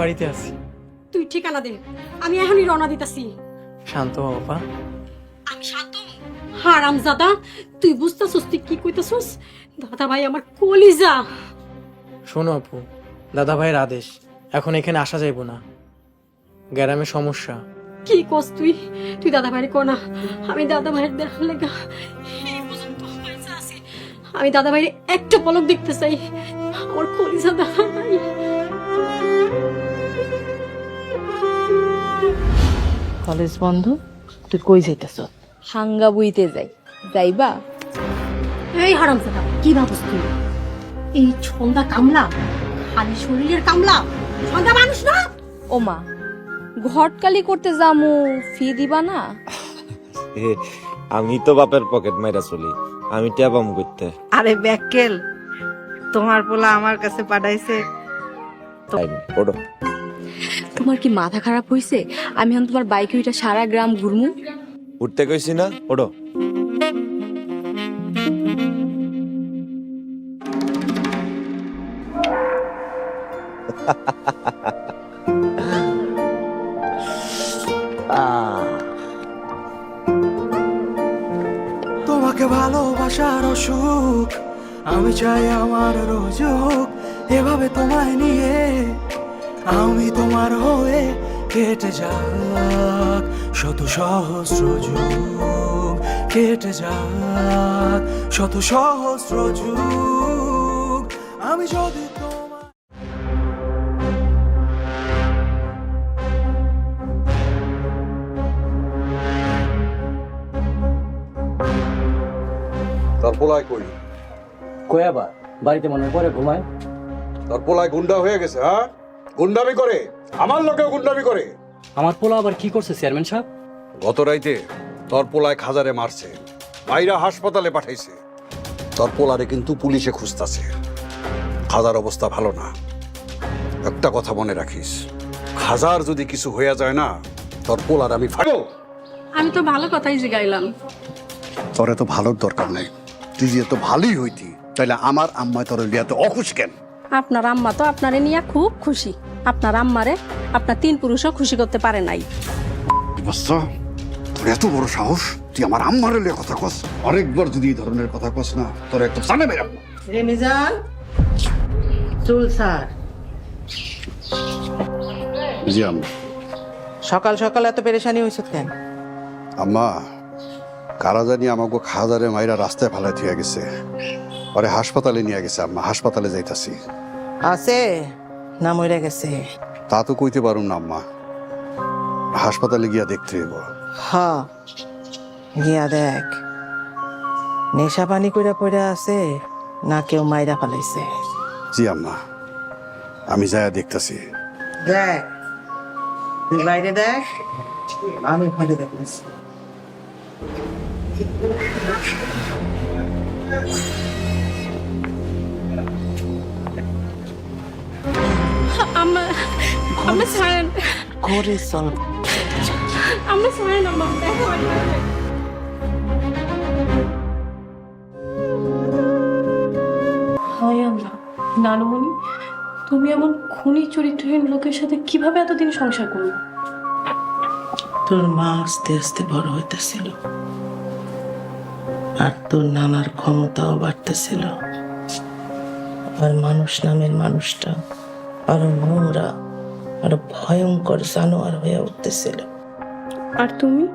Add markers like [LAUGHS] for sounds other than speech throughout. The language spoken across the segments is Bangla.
বাড়িতে আছি। তুই ঠিকানা দে আমি এখনই রওনা দিতেছি। শান্ত হও আপা। আমি শান্ত হারাম জাদা তুই বুঝতেছস তুই কি কইতেছস? দাদা ভাই আমার কলিজা। শোনো আপু দাদা ভাইয়ের আদেশ এখন এখানে আসা যাইব না। গ্রামে সমস্যা। কি কস তুই? তুই দাদা ভাইয়ের কো না আমি দাদা ভাইয়ের দেখার লেগা আমি দাদা ভাইয়ের একটা পলক দেখতে চাই। আমার কলিজা দাদা ভাই কলেজ বন্ধ তুই কই যাইতেছ? হাঙ্গা বুইতে যাই। যাইবা? এই হারাম জাদা কি ভাবস তুই? এই ছন্দা কামলা খালি শরীরের কামলা ছন্দা মানুষ না? ওমা ঘটকালি করতে যামু ফি দিবা না? এ, আমি তো বাপের পকেট মাইরা চলি আমি ট্যাবাম করতে। আরে ব্যাককেল তোমার পোলা আমার কাছে পাঠাইছে। ওডো তোমার কি মাথা খারাপ হইছে? আমি এখন তোমার বাইক ওইটা সারা গ্রাম ঘুরমু। উঠতে কইছি না? ওডো কেটে যাক শত সহস্র যুগ কেটে যাক শত সহস্র যুগ। আমি যদি তার পোলায় কই? কই আবার? বাড়িতে মনে হয় পরে ঘুমায়। তার পোলায় গুন্ডা হয়ে গেছে হ্যাঁ? গুন্ডামি করে। আমার লোকেও গুন্ডামি করে। আমার পোলা আবার কি করছে চেয়ারম্যান সাহেব? গত রাইতে তোর পোলায় খাজারে মারছে মাইরা হাসপাতালে পাঠাইছে। তোর পোলারে কিন্তু পুলিশে খুঁজতাছে। খাজার অবস্থা ভালো না। একটা কথা মনে রাখিস খাজার যদি কিছু হয়ে যায় না তোর পোলার আমি ফাগো আমি তো ভালো কথাই জিগাইলাম। তোর এত ভালোর দরকার নেই। তুই যে এত ভালোই হইতি তাইলে আমার আম্মায় তোর লিয়াতে অখুশ কেন? আপনার আম্মা তো আপনারে নিয়ে খুব খুশি। আপনার আম্মারে আপনার তিন পুরুষও খুশি করতে পারে নাই। বাচ্চা তোর এত বড় সাহস? তুই আমার আম্মারে লিয়ে কথা কস। আরেকবার যদি এই ধরনের কথা কস না তোর একটা সামনে বেরাবো রেমিজান? চুল স্যার জি আম্মা। সকাল সকাল এত পেরেশানি হয়েছে কেন? আম্মা কারা জানি আমাকে খাজারে মাইরা রাস্তায় ফেলাই থিয়া গেছে। পরে হাসপাতালে নিয়ে গেছে আম্মা। হাসপাতালে যাইতাছি। আছে। না মরে গেছে তা তো কইতে পারুম না আম্মা। হাসপাতালে গিয়া দেখতে হইব। হ। গিয়া দেখ। নেশা পানি কইরা পড়ে আছে না কেউ মাইরা ফেলাইছে। জি আম্মা। আমি যায়া দেখতাছি। দেখ। তুই বাইরে দেখ। আমি ঘরে দেখতেছি। আম্মা আম্মা ছাড়েন ঘরে চল আম্মা ছাড়েন আম্মা দেখো হায় আল্লাহ নানুমণি তুমি এমন খুনি চরিত্রহীন লোকের সাথে কীভাবে এতদিন সংসার করল? তোর মা আস্তে আস্তে বড় হইতেছিল। আর তোর নানার ক্ষমতাও বাড়তেছিল। আর মানুষ নামের মানুষটা আরও নোংরা আরও ভয়ঙ্কর জানোয়ার হয়ে উঠতেছিল। আর তুমি?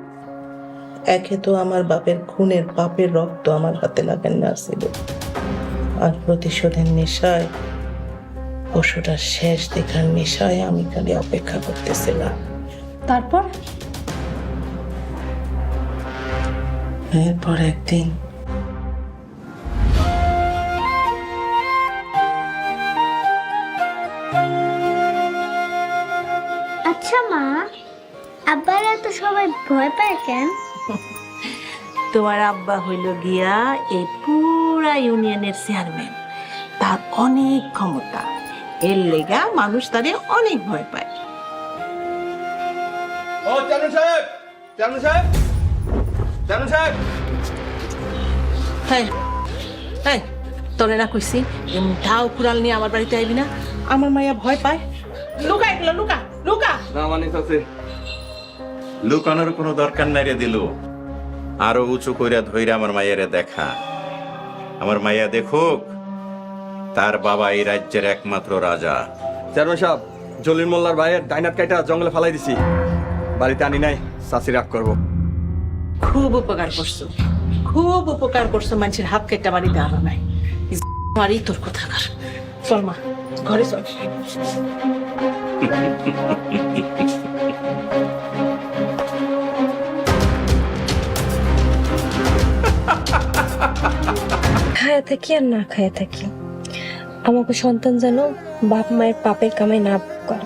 একে তো আমার বাপের খুনের পাপের রক্ত আমার হাতে লাগান না ছিল। আর প্রতিশোধের নেশায় পশুটার শেষ দেখার নেশায় আমি খালি অপেক্ষা করতেছিলাম। তারপর? এরপর একদিন আচ্ছা মা। আব্বারা তো সবাই ভয় পায় কেন? তোমার আব্বা হইল গিয়া এই পুরা ইউনিয়নের চেয়ারম্যান। তার অনেক ক্ষমতা। এর লেগা মানুষ তারে অনেক ভয় পায়। ও চেয়ারম্যান সাহেব! চেয়ারম্যান সাহেব! চেয়ারম্যান সাহেব! হ্যাঁ হ্যাঁ তোরে না কইছি ঢাও কুড়াল নিয়ে আমার বাড়িতে আইবি না। আমার মাইয়া ভয় পায়। লুকা এগুলো লুকা। লুকা! না মানে লুকানোর কোনো দরকার নাই রে দিল। আরও উঁচু কইরা ধইরা আমার মাইয়ারে দেখা। আমার মাইয়া দেখুক তার বাবা এই রাজ্যের একমাত্র রাজা। চেয়ারম্যান সাহেব জলিল মোল্লার ভাইয়ের ডাইনার কাইটা জঙ্গলে ফালাই দিছি। বাড়িতে আনি নাই চাষি রাগ করব। খুব উপকার করছ। খুব উপকার করছ মানুষের হাত কেটে বাড়িতে আনো নাই। মারি তোর কোথাকার চল মা ঘরে চল। [LAUGHS] খায়া থাকি আর না খায়া থাকি। আমাকে সন্তান যেন বাপ মায়ের পাপের কামাই না করে।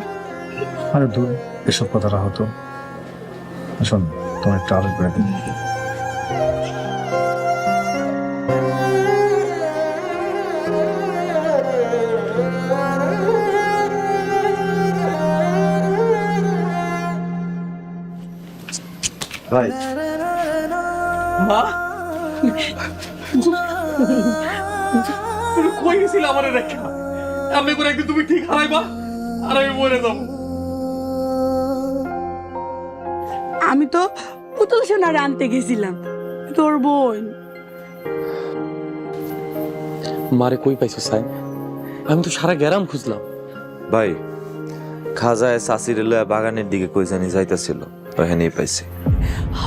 আরে দূর, এসব কথা রাখো শোন তোমার একটু আরও ভাই মা তুমি কই গেছিল আমার রেখা? এমনি করে একদিন তুমি ঠিক হারাইবা আর আমি মরে যাব। আমি তো পুতুল সোনার আনতে গেছিলাম তোর বোন। মারে কই পাইছো সাই? আমি তো সারা গ্যারাম খুঁজলাম। ভাই খাজায় চাষির লয়া বাগানের দিকে কই জানি যাইতাছিল ওখানেই পাইছে। হ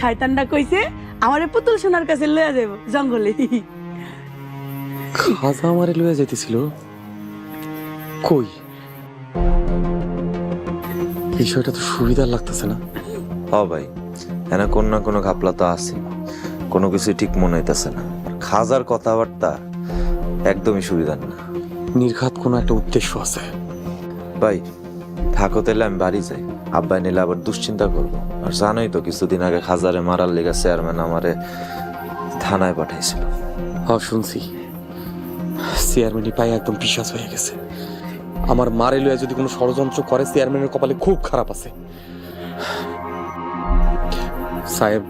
শয়তানটা কইছে আমারে পুতুল সোনার কাছে লয়ে যাব জঙ্গলে। খাজা আমারে লইয়া যাইতেছিল? কই? বিষয়টা তো সুবিধার লাগতেছে না। হ ভাই এনা কোন না কোনো ঘাপলা তো আছে কোনো কিছু ঠিক মনে হইতাছে না। খাজার কথাবার্তা একদমই সুবিধার না। নির্ঘাত কোনো একটা উদ্দেশ্য আছে। ভাই থাকো তাহলে আমি বাড়ি যাই। আব্বাই নিলে আবার দুশ্চিন্তা করব। আর জানোই তো কিছুদিন আগে হাজারে মারার লেগে চেয়ারম্যান আমারে থানায় পাঠাইছিল। হ শুনছি। চেয়ারম্যানই পায়ে একদম বিশ্বাস হয়ে গেছে। আমার মারে লইয়া যদি কোনো ষড়যন্ত্র করে চেয়ারম্যানের কপালে খুব খারাপ আছে। সাহেব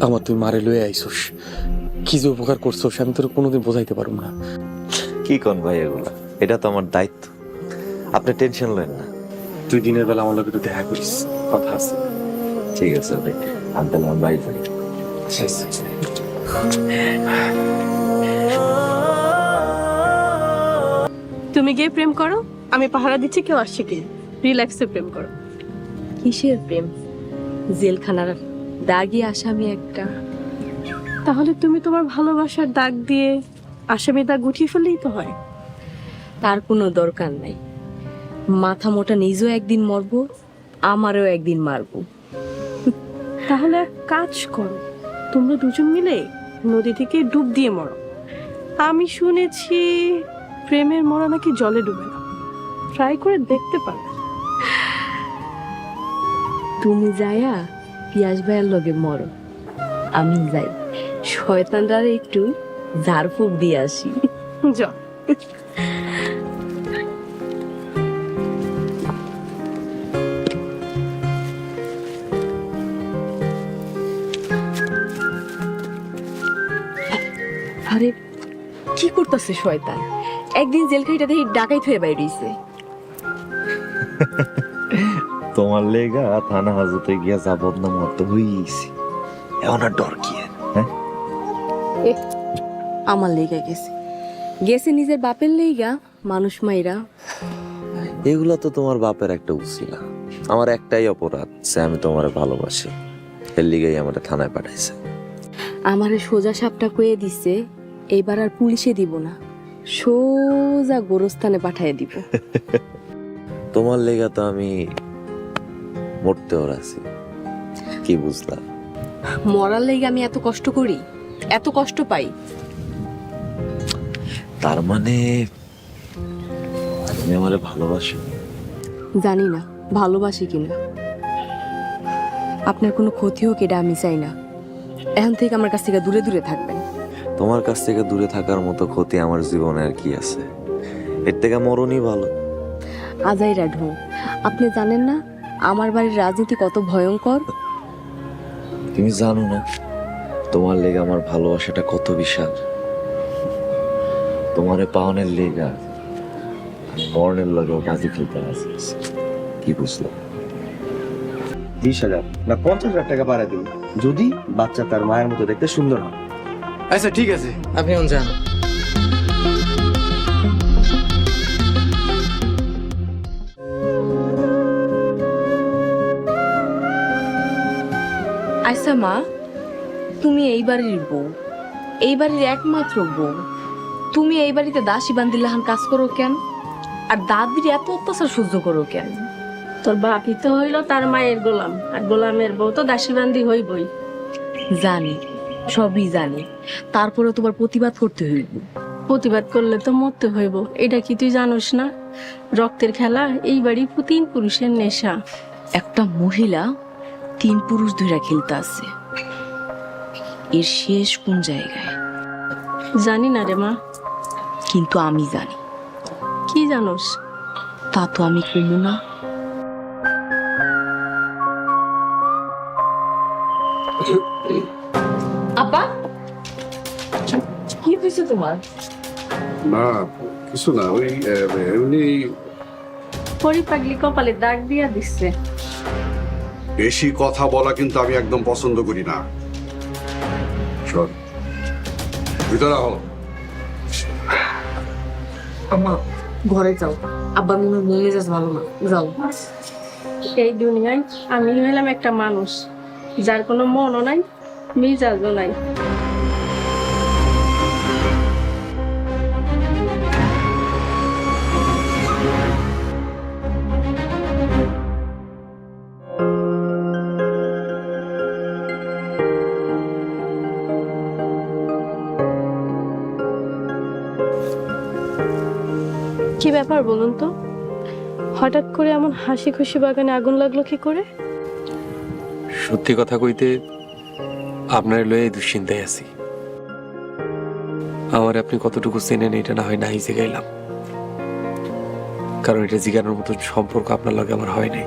আমার তুই মারে লইয়া আইসোস। কি যে উপকার করছোস আমি তোর কোনোদিন বোঝাইতে পারব না। কি কন ভাই এগুলা? এটা তো আমার দায়িত্ব। আপনি টেনশন লেন না। তুই দিনের বেলা আমার লোকের দেখা করিস কথা আছে। ঠিক আছে ভাই। আমি তাহলে আমার বাড়ি যাই। তুমি গিয়ে প্রেম করো আমি পাহারা দিচ্ছি কেউ আসছে কি রিল্যাক্সে প্রেম করো। কিসের প্রেম? জেলখানার দাগি আসামি একটা। তাহলে তুমি তোমার ভালোবাসার দাগ দিয়ে আসামি দাগ গুটিয়ে ফেললেই তো হয়। তার কোনো দরকার নাই। মাথা মোটা নিজেও একদিন মরবো আমারও একদিন মারবো। তাহলে এক কাজ করো তোমরা দুজন মিলে নদী থেকে ডুব দিয়ে মরো। আমি শুনেছি প্রেমের মরা নাকি জলে ডুবে না। ট্রাই করে দেখতে পারো। তুমি যায়া পিয়াস ভাইয়ের লগে মরো। আমি যাই। শয়তানটার একটু ঝাড়ফুঁক দিয়ে আসি। যাও। আরে কি করতেছে শয়তান? একদিন জেলখাইটা দেখি ডাকাই থয়ে বাইরেছে [LAUGHS] তোমার লেগা থানা হাজতে গিয়া যা বদনাম মতো হইছি। এখন আর ডর কি? হ্যাঁ? আমার লেগা গেছে। গেছে নিজের বাপের লেগা মানুষ মাইরা। এগুলা তো তোমার বাপের একটা উচিলা। আমার একটাই অপরাধ সে আমি তোমার ভালোবাসি। এর লিগেই আমার থানায় পাঠাইছে। আমারে সোজা সাপটা কয়ে দিছে। এইবার আর পুলিশে দিব না সোজা গোরস্থানে পাঠায় দিব। [LAUGHS] তোমার লেগা তো আমি মরতেও আছি কি বুঝলাম মরার লেগে আমি এত কষ্ট করি এত কষ্ট পাই। তার মানে তুমি আমার ভালোবাসো? জানি না ভালোবাসি কিনা। আপনার কোনো ক্ষতি হোক এটা আমি চাই না। এখন থেকে আমার কাছ থেকে দূরে দূরে থাকবেন। তোমার কাছ থেকে দূরে থাকার মতো ক্ষতি আমার জীবনে আর কি আছে? এর থেকে মরণই ভালো। আজাইরা ঢো আপনি জানেন না আমার বাড়ির রাজনীতি কত ভয়ঙ্কর? তুমি জানো না তোমার লেগে আমার ভালোবাসাটা কত বিশাল। তোমারে পাওনের লেগা বর্ণের লগে গাজি খেলতে আসিস কি বুঝলো বিশ হাজার না পঞ্চাশ হাজার টাকা বাড়াই দিন যদি বাচ্চা তার মায়ের মতো দেখতে সুন্দর হয়। আচ্ছা ঠিক আছে। আপনি এখন যান। আচ্ছা মা তুমি এই বাড়ির বউ। এই বাড়ির একমাত্র বউ। তুমি এই বাড়িতে দাসী বান্দিল্লাহান কাজ করো কেন? আর দাদির এত অত্যাচার সহ্য করো কেন? তোর বাপি তো হইল তার মায়ের গোলাম আর গোলামের বউ তো দাসীবান্দি হইবই। জানি। সবই জানি তারপরে তোমার প্রতিবাদ করতে হইব প্রতিবাদ করলে তো মরতে হইব এটা কি তুই জানোস না রক্তের খেলা এই বাড়ি তিন পুরুষের নেশা একটা মহিলা তিন পুরুষ ধইরা খেলতে আছে এর শেষ কোন জায়গায় জানি না রে মা কিন্তু আমি জানি কি জানোস তা তো আমি কমু না আপা কি হয়েছে তোমার? না কিছু না ওই এমনি পরি পাগলি কপালে দাগ দিয়া দিচ্ছে বেশি কথা বলা কিন্তু আমি একদম পছন্দ করি না। শোন ভিতরে হও আমা ঘরে যাও। আব্বা মনে মেজাজ ভালো না। যাও। এই দুনিয়ায় আমি হইলাম একটা মানুষ যার কোনো মনও নাই মিজাজও নাই। ব্যাপার বলুন তো? হঠাৎ করে এমন হাসি খুশি বাগানে আগুন লাগল কি করে? সত্যি কথা কইতে, আপনার লয়ে দুশ্চিন্তায় আছি। আমার আপনি কতটুকু চেনেন এটা না হয় নাই জিগাইলাম। কারণ এটা জিগানোর মতো সম্পর্ক আপনার লগে আমার হয় নাই।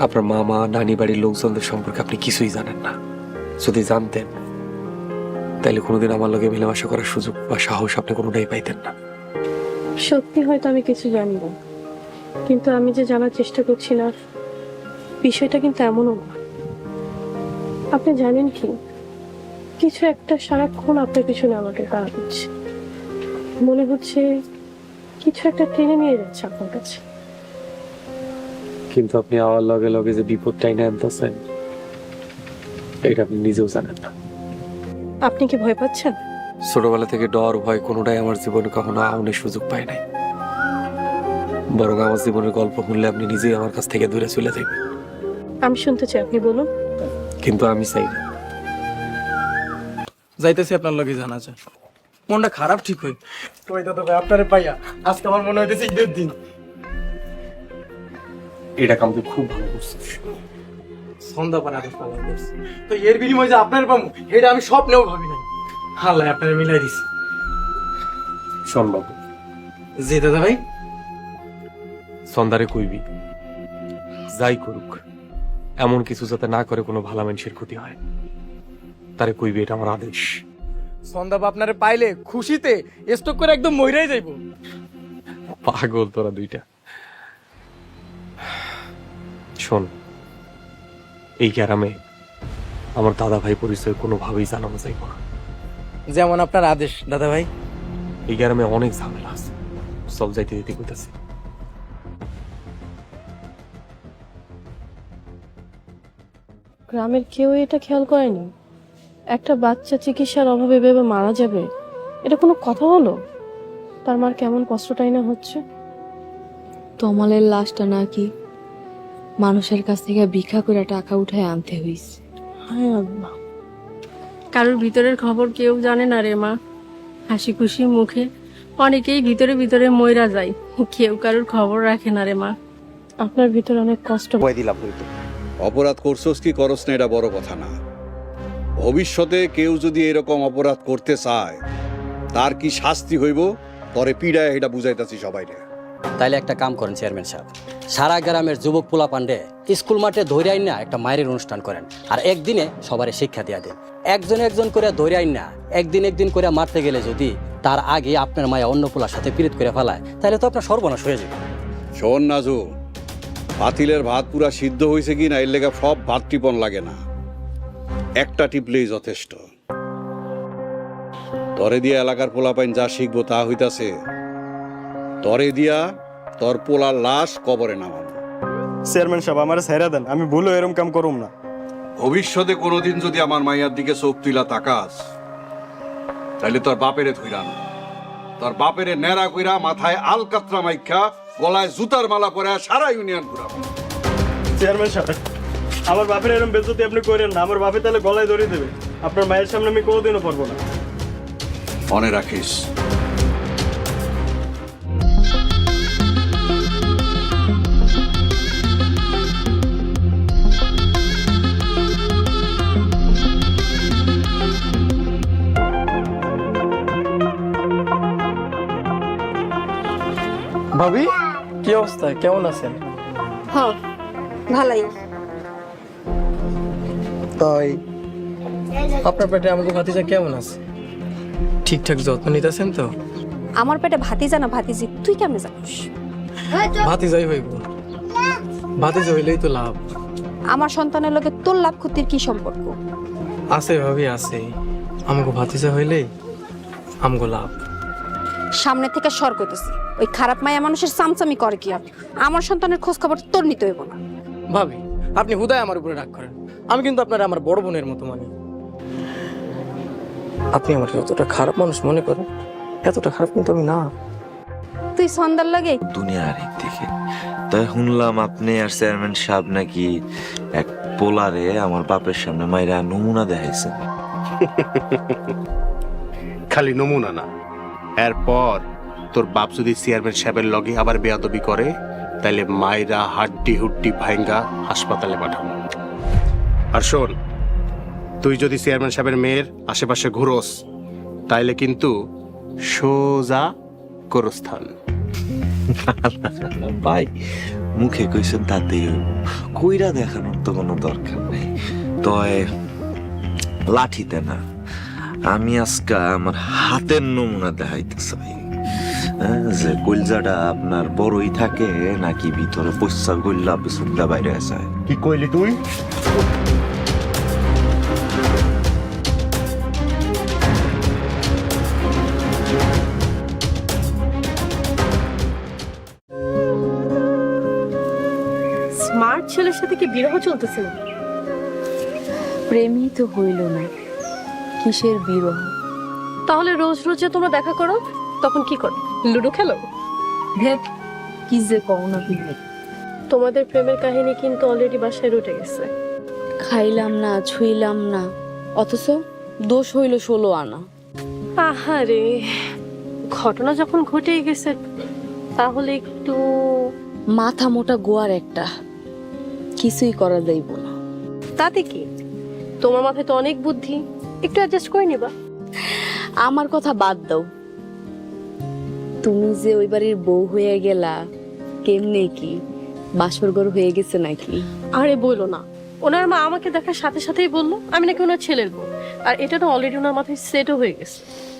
আপনার মামা, নানি বাড়ির লোকজনদের সম্পর্কে আপনি কিছুই জানেন না। যদি জানতেন, তাইলে কোনোদিন আমার লগে মেলামেশা করার সুযোগ বা সাহস আপনি কোনোটাই পাইতেন না। সত্যি হয়তো আমি কিছু জানি না। কিন্তু আমি যে জানার চেষ্টা করছি না বিষয়টা কিন্তু এমনও আপনি জানেন কি? কিছু একটা সারাক্ষণ আপনার পিছনে আমাকে তাড়া করছে মনে হচ্ছে কিছু একটা টেনে নিয়ে যাচ্ছে আপনার কাছে। কিন্তু আপনি আমার লগে লগে যে বিপদটাই না আনতেছেন এটা আপনি নিজেও জানেন না। আপনি কি ভয় পাচ্ছেন? ছোটবেলা থেকে ডর ভয় কোনোটাই আমার জীবনে কখনো আউনের সুযোগ পায় নাই। বরং আমার জীবনের গল্প শুনলে আপনি নিজেই আমার কাছ থেকে দূরে চলে যাবেন। আমি শুনতে চাই আপনি বলুন। কিন্তু আমি চাই না। যাইতেছি আপনার লগে জানা যায় মনটা খারাপ ঠিক হই তো এটা তো ভাই আপনারে পাইয়া আজকে আমার মনে হইতেছে ঈদের দিন। এটা কামতে খুব ভালো করছিস। সন্ধ্যা পার আদেশ পালন তো এর বিনিময়ে যে আপনার পামু এটা আমি স্বপ্নেও ভাবি নাই আল্লাহ আপনারে মিলাই দিছি। শোন বাবু জি দাদা ভাই সন্ধ্যারে কইবি যাই করুক এমন কিছু যাতে না করে কোনো ভালো মানুষের ক্ষতি হয় তারে কইবি এটা আমার আদেশ। সন্ধ্যা আপনারে পাইলে খুশিতে স্টক করে একদম মইরাই যাইবো। পাগল তোরা দুইটা। শোন এই গ্রামে আমার দাদা ভাই পরিচয় কোনোভাবেই জানানো যাইব না। যেমন আপনার আদেশ দাদা ভাই এই গ্রামে অনেক ঝামেলা আছে। সব যাইতে দিতে কইতাছি। গ্রামের কেউ এটা খেয়াল করেনি? একটা বাচ্চা চিকিৎসার অভাবে ভেবে মারা যাবে এটা কোনো কথা হলো? তার মার কেমন কষ্টটাই না হচ্ছে? তমালের লাশটা নাকি মানুষের কাছ থেকে ভিক্ষা করে টাকা উঠায় আনতে হইছে। হায় আল্লাহ। কারোর ভিতরের খবর কেউ জানে না রে মা। হাসি খুশি মুখে অনেকেই ভিতরে ভিতরে ময়রা যায়। কেউ কারোর খবর রাখে না রে মা। আপনার ভিতরে অনেক কষ্ট। ভয় দিলাম হইতো অপরাধ করছস কি করস না এটা বড় কথা না। ভবিষ্যতে কেউ যদি এরকম অপরাধ করতে চায় তার কি শাস্তি হইব? পরে পীড়ায় এটা বুঝাইতাছি সবাইরে। তাইলে একটা কাম করেন চেয়ারম্যান সাহেব। সারা গ্রামের যুবক পোলা পান্ডে স্কুল মাঠে ধরে আইন না একটা মায়ের অনুষ্ঠান করেন। আর একদিনে সবারে শিক্ষা দিয়া দেন। একজন একজন করে ধরে আইন না, একদিন একদিন করে মারতে গেলে যদি তার আগে আপনার মায়া অন্য পোলার সাথে পীড়িত করে ফেলায়, তাহলে তো আপনার সর্বনাশ হয়ে যাবে। শোন নাজু পাতিলের ভাত পুরা সিদ্ধ হয়েছে কি না, এর লেগে সব ভাত টিপন লাগে না। একটা টিপলেই যথেষ্ট। তরে দিয়া এলাকার পোলাপাইন যা শিখব তা হইতাছে। তরে দিয়া তোর পোলার লাশ কবরে নামানো চেয়ারম্যান সাহেব আমার ছেড়ে দেন আমি ভুলও এরম কাম করুম না। ভবিষ্যতে কোনোদিন যদি আমার মাইয়ার দিকে চোখ তুইলা তাকাস তাহলে তোর বাপেরে ধুইরানো তোর বাপেরে নেড়া কইরা মাথায় আলকাত্রা মাইখা গলায় জুতার মালা পরে সারা ইউনিয়ন ঘুরাবো। চেয়ারম্যান সাহেব আমার বাপের এরম বেজতি আপনি করেন না আমার বাপে তাহলে গলায় ধরে দেবে। আপনার মায়ের সামনে আমি কোনোদিনও পারব না। মনে রাখিস কি অবস্থা? কেমন আছেন? হ ভালাই। তাই? আপনার পেটে আমাকে ভাতিজা কেমন আছে? ঠিকঠাক যত্ন নিতেছেন তো? আমার পেটে ভাতিজা না ভাতিজি তুই কেমনে জানিস? ভাতিজাই হইব। ভাতিজা হইলেই তো লাভ। আমার সন্তানের লোকে তোর লাভ ক্ষতির কি সম্পর্ক? আছে ভাবি আছে। আমাকে ভাতিজা হইলেই আমগো লাভ। সামনে থেকে সর করতেছি। ওই খারাপ মায়া মানুষের চামচামি করে কি আর আমার সন্তানের খোঁজ খবর তোর নিতে হইব না। ভাবি আপনি হুদায় আমার উপরে রাগ করেন। আমি কিন্তু আপনার আমার বড় বোনের মতো মানি। আপনি আমার যতটা খারাপ মানুষ মনে করেন এতটা খারাপ কিন্তু আমি না। তুই সন্ধ্যার লাগে? দুনিয়ার দিকে। তাই শুনলাম আপনি আর চেয়ারম্যান সাহেব নাকি এক পোলারে আমার বাপের সামনে মাইরা নমুনা দেখাইছেন। খালি নমুনা না। এরপর তোর বাপ যদি চেয়ারম্যান সাহেবের লগে আবার বেয়াদবি করে, তাইলে মায়েরা হাড্ডি হুড্ডি ভাইঙ্গা হাসপাতালে পাঠাবো। আর শোন, তুই যদি চেয়ারম্যান সাহেবের মেয়ের আশেপাশে ঘুরোস, তাইলে কিন্তু সোজা গোরস্থান। [LAUGHS] ভাই, মুখে কইছেন তাতেই কইরা দেখানোর তো কোনো দরকার নেই। তয়, লাঠিতে না। আমি আজকে আমার হাতের নমুনা দেখাইতে চাই হ্যাঁ, যে কলজাটা আপনার বড়ই থাকে নাকি ভিতরে পয়সা গল্লা বিশুদ্ধা বাইরে যায় কি কইলি তুই? স্মার্ট ছেলের সাথে কি বিরহ চলতেছে? প্রেমই তো হইল না। কিসের বিরহ? তাহলে রোজ রোজ যে তোমরা দেখা করো তখন কি করো? লুডো খেলো? দেখ কি যে কও না তুমি। তোমাদের প্রেমের কাহিনী কিন্তু অলরেডি বাসায় রুটে গেছে। খাইলাম না ছুইলাম না অথচ দোষ হইল ষোলো আনা। আহারে ঘটনা যখন ঘটেই গেছে তাহলে একটু মাথা মোটা গোয়ার একটা কিছুই করা যাইব না। তাতে কি? তোমার মাথায় তো অনেক বুদ্ধি। একটু অ্যাডজাস্ট করে নিবা। আমার কথা বাদ দাও। তুমি যে ওই বাড়ির বউ হয়ে গেলা কেমনে কি? বাসরঘর হয়ে গেছে নাকি? আরে বলো না। ওনার মা আমাকে দেখার সাথে সাথেই বলল আমি নাকি ওনার ছেলের বউ। আর এটা তো অলরেডি ওনার মাথায় সেটও হয়ে গেছে।